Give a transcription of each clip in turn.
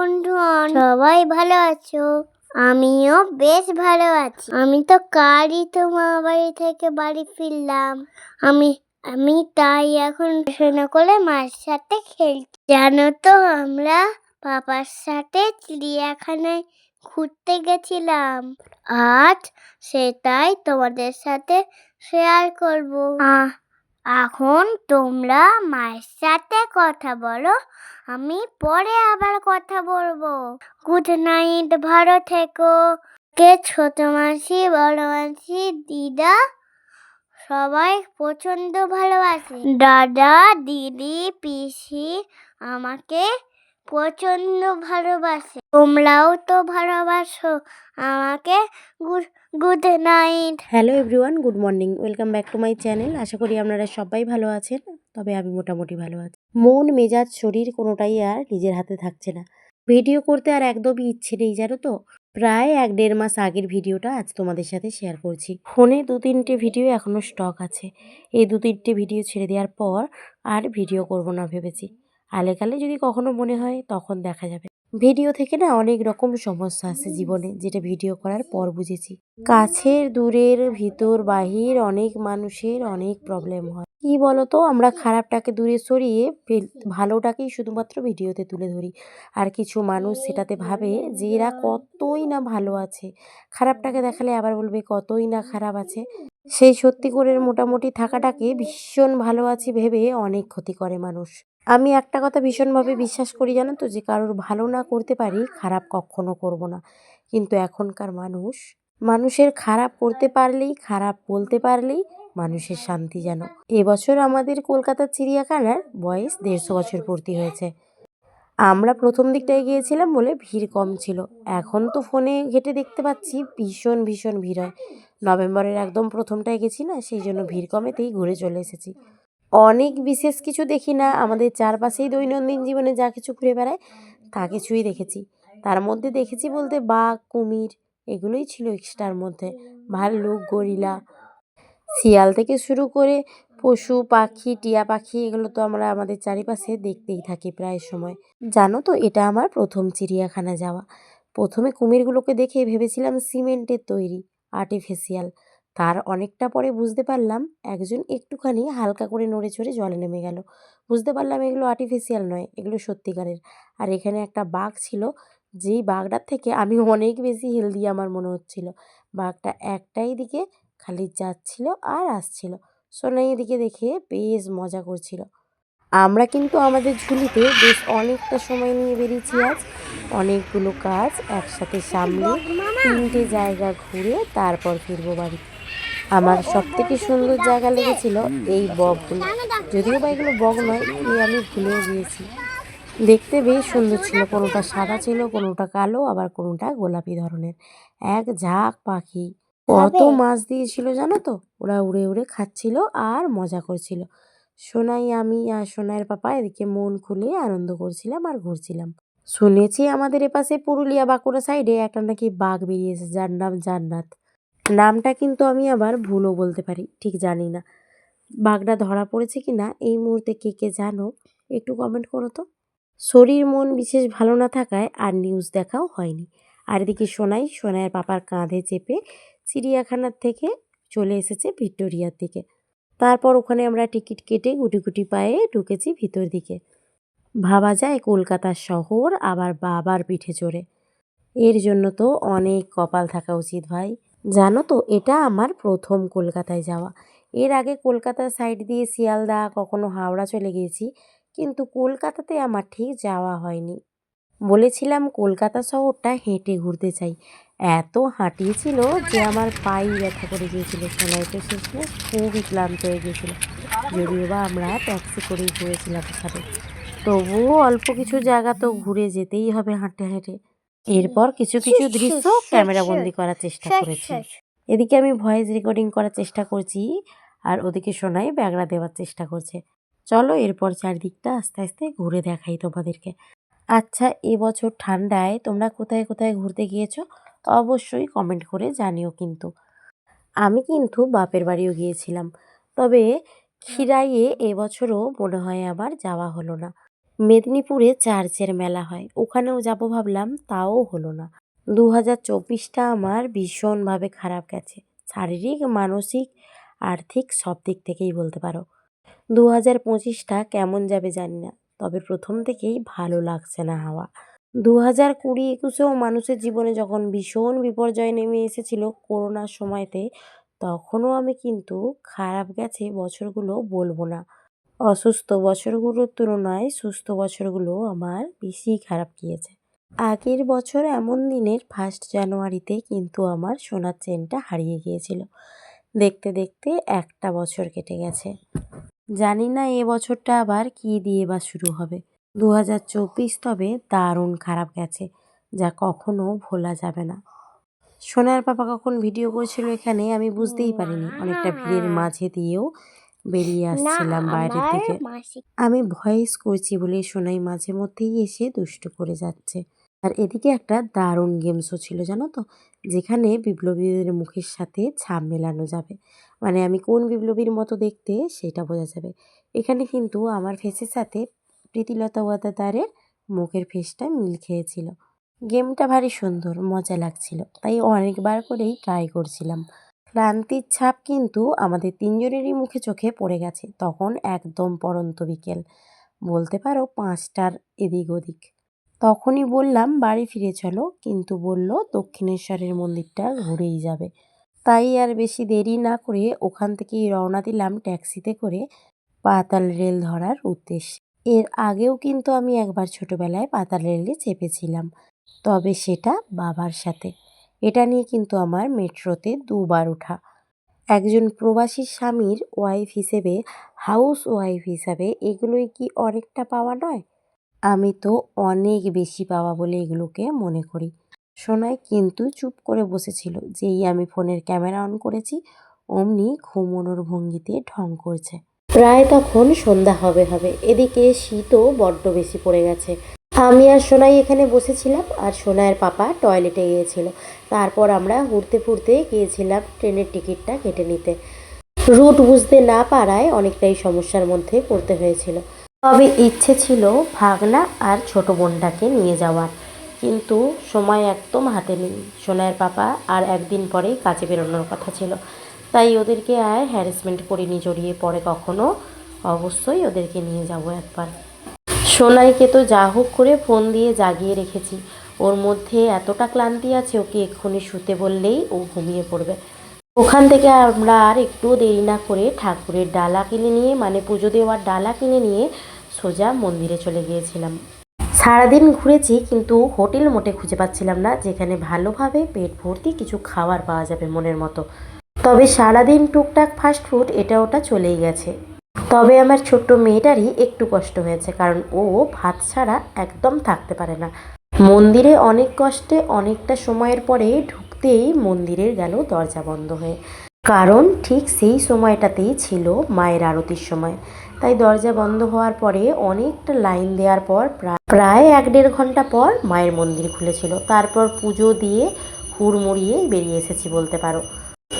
বন্ধুগণ সবাই ভালো আছো? আমিও বেশ ভালো আছি। আমি তো কালই তো বাড়ি থেকে বাড়ি ফিরলাম। আমি আমি তাই এখন পড়াশোনা করে মার সাথে খেলছি। জানো তো, আমরা বাবার সাথে চিড়িয়াখানায় ঘুরতে গেছিলাম। আজ সেটাই তোমাদের সাথে শেয়ার করব। এখন তোমরা মায়ের সাথে কথা বলো, আমি পরে আবার কথা বলব। গুড নাইট ভালো থেকো। কে ছোট মাসি, বড় মাসি, দিদা? সবাই প্রচণ্ড ভালোবাসে। দাদা, দিদি, পিসি, আমাকে প্রচণ্ড ভালোবাসে। তোমরাও তো ভালোবাসো। আমাকে good good night. Hello everyone, good morning. Welcome back to my channel. আশা করি আপনারা সবাই ভালো আছেন। তবে আমি মোটামুটি ভালো আছি। মন, মেজাজ, শরীর কোনোটাই আর নিজের হাতে থাকছে না। ভিডিও করতে আর একদমই ইচ্ছে নেই, জানো তো? প্রায় এক দেড় মাস আগের ভিডিওটা আজ তোমাদের সাথে শেয়ার করছি। ফোনে দু তিনটে ভিডিও এখনও স্টক আছে। এই দু তিনটে ভিডিও ছেড়ে দেওয়ার পর আর ভিডিও করব না ভেবেছি। আলেকালে যদি কখনো মনে হয় তখন দেখা যাবে। ভিডিও থেকে না অনেক রকম সমস্যা আছে জীবনে যেটা ভিডিও করার পর বুঝেছি। কাছের দূরের ভিতর বাহির অনেক মানুষের অনেক প্রবলেম হয়। কি বলতো? আমরা খারাপটাকে দূরে সরিয়ে ভালোটাকেই শুধুমাত্র ভিডিওতে তুলে ধরি। আর কিছু মানুষ সেটাতে ভাবে যে এরা কতই না ভালো আছে। খারাপটাকে দেখালে আবার বলবে কতই না খারাপ আছে। সেই সত্যি করে মোটামুটি থাকাটাকে ভীষণ ভালো আছি ভেবে অনেক ক্ষতি করে মানুষ। আমি একটা কথা ভীষণভাবে বিশ্বাস করি জানো তো, যে কারোর ভালো না করতে পারি খারাপ কখনো করব না। কিন্তু এখনকার মানুষ, মানুষের খারাপ করতে পারলেই, খারাপ বলতে পারলেই মানুষের শান্তি যেন। এবছর আমাদের কলকাতার চিড়িয়াখানার বয়স দেড়শো বছর পূর্তি হয়েছে। আমরা প্রথম দিকটায় গিয়েছিলাম বলে ভিড় কম ছিল। এখন তো ফোনে ঘেটে দেখতে পাচ্ছি ভীষণ ভীষণ ভিড় হয়। নভেম্বরের একদম প্রথমটায় গেছি না, সেই জন্য ভিড় কমেতেই ঘুরে চলে এসেছি। অনেক বিশেষ কিছু দেখি না, আমাদের চারপাশেই দৈনন্দিন জীবনে যা কিছু ঘুরে বেড়ায়, তা কিছুই দেখেছি। তার মধ্যে দেখেছি বলতে বাঘ, কুমির, এগুলোই ছিল এক্সট্রার মধ্যে। ভাল্লুক, গরিলা। শিয়াল থেকে শুরু করে পশু, পাখি, টিয়া পাখি, এগুলো তো আমরা আমাদের চারিপাশে দেখতেই থাকি প্রায় সময়। জানো তো, এটা আমার প্রথম চিড়িয়াখানা যাওয়া। প্রথমে কুমিরগুলোকে দেখে ভেবেছিলাম সিমেন্টের তৈরি আর্টিফিশিয়াল তার অনেকটা পরে বুঝতে পারলাম একজন একটুখানি হালকা করে নড়ে চড়ে জলে নেমে গেল। বুঝতে পারলাম এগুলো আর্টিফিশিয়াল নয়, এগুলো সত্যিকারের। আর এখানে একটা বাঘ ছিল, যেই বাঘটার থেকে আমি অনেক বেশি হেলদি আমার মনে হচ্ছিল। বাঘটা একটাই দিকে খালি যাচ্ছিল আর আসছিল। সোনাই এদিকে দেখে বেশ মজা করছিল। আমরা কিন্তু আমাদের ঝুলিতে বেশ অনেকটা সময় নিয়ে বেরিয়েছি আজ। অনেকগুলো কাজ একসাথে সামলে তিনটে জায়গা ঘুরে তারপর ফিরবো বাড়ি আমার সব থেকে সুন্দর জায়গা লেগেছিল এই বকগুলো। যদিও বা এগুলো বক নয় এই আমি ভুলেও গিয়েছি। দেখতে বেশ সুন্দর ছিল কোনোটা সাদা ছিল কোনোটা কালো আবার কোনোটা গোলাপি ধরনের। এক ঝাঁক পাখি। কত মাছ দিয়েছিল জানো তো? ওরা উড়ে উড়ে খাচ্ছিল আর মজা করছিল। সোনাই আমি আর সোনাইয়ের পাপা এদিকে মন খুলে আনন্দ করছিলাম আর ঘুরছিলাম। শুনেছি আমাদের এপাশে পুরুলিয়া বাঁকুড়া সাইডে একটা নাকি বাঘ বেরিয়েছে যার নাম জান্নাত। নামটা কিন্তু আমি আবার ভুলও বলতে পারি, ঠিক জানি না। বাঘটা ধরা পড়েছে কি না, এই মুহূর্তে কে কে জানো, একটু কমেন্ট করো তো। শরীর মন বিশেষ ভালো না থাকায় আর নিউজ দেখাও হয়নি। আর এদিকে সোনাই, সোনাইয়ের পাপার কাঁধে চেপে চিড়িয়াখানার থেকে চলে এসেছে ভিক্টোরিয়ার দিকে। তারপর ওখানে আমরা টিকিট কেটে গুটি গুটি পায়ে ঢুকেছি ভিতর দিকে। ভাবা যায় কলকাতার শহর আবার বাবার পিঠে চড়ে। এর জন্য তো অনেক কপাল থাকা উচিত ভাই। জানো তো, এটা আমার প্রথম কলকাতায় যাওয়া। এর আগে কলকাতার সাইড দিয়ে শিয়ালদা, কখনো হাওড়া চলে গিয়েছি, কিন্তু কলকাতাতে আমার ঠিক যাওয়া হয়নি। বলেছিলাম কলকাতা শহরটা হেঁটে ঘুরতে চাই। এত হাঁটিয়েছিল যে আমার পাই ব্যথা করে গিয়েছিল। সোনাই তো শেষমেশ খুবই ক্লান্ত হয়ে গিয়েছিল। যদিও বা আমরা ট্যাক্সি করেই ঘুরেছিলাম সাথে তবুও অল্প কিছু জায়গা তো ঘুরে যেতেই হবে হাঁটে হেঁটে এরপর কিছু কিছু দৃশ্য ক্যামেরা বন্দি করার চেষ্টা করেছি। এদিকে আমি ভয়েস রেকর্ডিং করার চেষ্টা করছি আর ওদিকে শোনাই ব্যাগড়া দেওয়ার চেষ্টা করছে। চলো এরপর চারদিকটা আস্তে আস্তে ঘুরে দেখাই তোমাদেরকে। আচ্ছা এবছর ঠান্ডায় তোমরা কোথায় কোথায় ঘুরতে গিয়েছো? অবশ্যই কমেন্ট করে জানিও কিন্তু। আমি কিন্তু বাপের বাড়িও গিয়েছিলাম। তবে খিরাইয়ে এবছরও মনে হয় আমার যাওয়া হলো না। মেদিনীপুরে চার্চের মেলা হয়। ওখানেও যাব ভাবলাম, তাও হলো না। দু হাজার চব্বিশটা আমার ভীষণভাবে খারাপ গেছে। শারীরিক, মানসিক, আর্থিক সব দিক থেকেই বলতে পারো। দু হাজার পঁচিশটা কেমন যাবে জানি না, তবে প্রথম থেকেই ভালো লাগছে না হাওয়া। দু হাজার কুড়ি একুশেও মানুষের জীবনে যখন ভীষণ বিপর্যয় নেমে এসেছিল করোনার সময়তে, তখনও আমি কিন্তু খারাপ গেছে বছরগুলো বলব না। অসুস্থ বছরগুলোর তুলনায় সুস্থ বছরগুলো আমার বেশি খারাপ গিয়েছে। আগের বছর এমন দিনের ফার্স্ট জানুয়ারিতে কিন্তু আমার সোনার চেনটা হারিয়ে গিয়েছিল। দেখতে দেখতে একটা বছর কেটে গেছে। জানি না এ বছরটা আবার কী দিয়ে বা শুরু হবে। দু হাজার চব্বিশ তবে দারুণ খারাপ গেছে, যা কখনো ভোলা যাবে না। সোনার পাপা কখন ভিডিও করছিল এখানে আমি বুঝতেই পারিনি। অনেকটা ভিড়ের মাঝে দিয়েও বেরিয়ে আসছিলাম বাইরের দিকে। আমি ভয়েস করছি বলে সোনাই মাঝে মধ্যেই এসে দুষ্ট করে যাচ্ছে। আর এদিকে একটা দারুণ গেমসও ছিল জানো তো? যেখানে বিপ্লবীদের মুখের সাথে ছাপ মেলানো যাবে। মানে আমি কোন বিপ্লবীর মতো দেখতে সেটা বোঝা যাবে। এখানে কিন্তু আমার ফেসের সাথে প্রীতিলতা ওয়াদাদারের মুখের ফেসটা মিল খেয়েছিল। গেমটা ভারী সুন্দর মজা লাগছিল। তাই অনেকবার করেই ট্রাই করছিলাম। ক্লান্তির ছাপ কিন্তু আমাদের তিনজনেরই মুখে চোখে পড়ে গেছে, তখন একদম পড়ন্ত বিকেল। বলতে পারো পাঁচটার এদিক ওদিক। তখনই বললাম, বাড়ি ফিরে চলো। কিন্তু বলল, দক্ষিণেশ্বরের মন্দিরটা ঘুরেই যাবে। তাই আর বেশি দেরি না করে ওখান থেকেই রওনা দিলাম ট্যাক্সিতে করে পাতাল রেল ধরার উদ্দেশ্যে। এর আগেও কিন্তু আমি একবার ছোটবেলায় পাতাল রেলে চেপেছিলাম। তবে সেটা বাবার সাথে। এটা নিয়ে কিন্তু আমার মেট্রোতে দুবার ওঠা। একজন প্রবাসী স্বামীর ওয়াইফ হিসেবে হাউস ওয়াইফ হিসাবে এগুলোই কি অনেকটা পাওয়া নয়? আমি তো অনেক বেশি পাওয়া বলে এগুলোকে মনে করি। সোনাই কিন্তু চুপ করে বসেছিল, যেই আমি ফোনের ক্যামেরা অন করেছি, অমনি ঘুমোনোর ভঙ্গিতে ঢং করছে। প্রায় তখন সন্ধ্যা হবে হবে, এদিকে শীতও বড্ড বেশি পড়ে গেছে। আমি আর সোনাই এখানে বসেছিলাম আর সোনাইয়ের পাপা টয়লেটে গিয়েছিল। তারপর আমরা ঘুরতে ফুরতে গিয়েছিলাম ট্রেনের টিকিটটা কেটে নিতে। রুট বুঝতে না পারায় অনেকটাই সমস্যার মধ্যে পড়তে হয়েছিল। তবে ইচ্ছে ছিল ভাগনা আর ছোট বোনটাকে নিয়ে যাওয়ার। কিন্তু সময় একদম হাতে নেই। সোনাইয়ের পাপা আর একদিন পরেই কাজে বেরোনোর কথা ছিল। তাই ওদেরকে আর হ্যারাসমেন্ট করিনি জড়িয়ে পরে কখনো অবশ্যই ওদেরকে নিয়ে যাব একবার। সোনাইকে তো যা হোক করে ফোন দিয়ে জাগিয়ে রেখেছি। ওর মধ্যে এতটা ক্লান্তি আছে, ওকে এক্ষুনি শুতে বললেই ও ঘুমিয়ে পড়বে। ওখান থেকে আমরা আর একটু দেরি না করে ঠাকুরের ডালা কিনে নিয়ে মানে পুজো দেওয়ার ডালা কিনে নিয়ে সোজা মন্দিরে চলে গিয়েছিলাম। সারাদিন ঘুরেছি, কিন্তু হোটেল মোটে খুঁজে পাচ্ছিলাম না, যেখানে ভালোভাবে পেট ভর্তি কিছু খাবার পাওয়া যাবে মনের মতো। তবে সারাদিন টুকটাক ফাস্ট ফুড এটা ওটা চলেই গেছে। তবে আমার ছোট্ট মেয়েটারই একটু কষ্ট হয়েছে, কারণ ও ভাত ছাড়া একদম থাকতে পারে না। মন্দিরে অনেক কষ্টে অনেকটা সময়ের পরে ঢুকতেই মন্দিরের গেল দরজা বন্ধ হয়ে। কারণ ঠিক সেই সময়টাতেই ছিল মায়ের আরতির সময়। তাই দরজা বন্ধ হওয়ার পরে অনেকটা লাইন দেওয়ার পর প্রা- প্রায় এক দেড় ঘণ্টা পর মায়ের মন্দির খুলেছিল। তারপর পুজো দিয়ে হুড়মুড়িয়ে বেরিয়ে এসেছি বলতে পারো।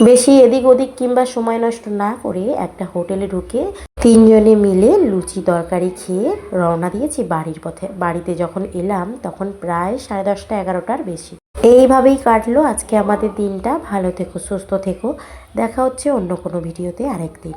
বেশি এদিক ওদিক কিংবা সময় নষ্ট না করে একটা হোটেলে ঢুকে তিনজনে মিলে লুচি তরকারি খেয়ে রওনা দিয়েছি বাড়ির পথে। বাড়িতে যখন এলাম তখন প্রায় সাড়ে দশটা এগারোটার বেশি। এইভাবেই কাটলো আজকে আমাদের দিনটা। ভালো থেকো, সুস্থ থেকো। দেখা হচ্ছে অন্য কোনো ভিডিওতে আরেকদিন।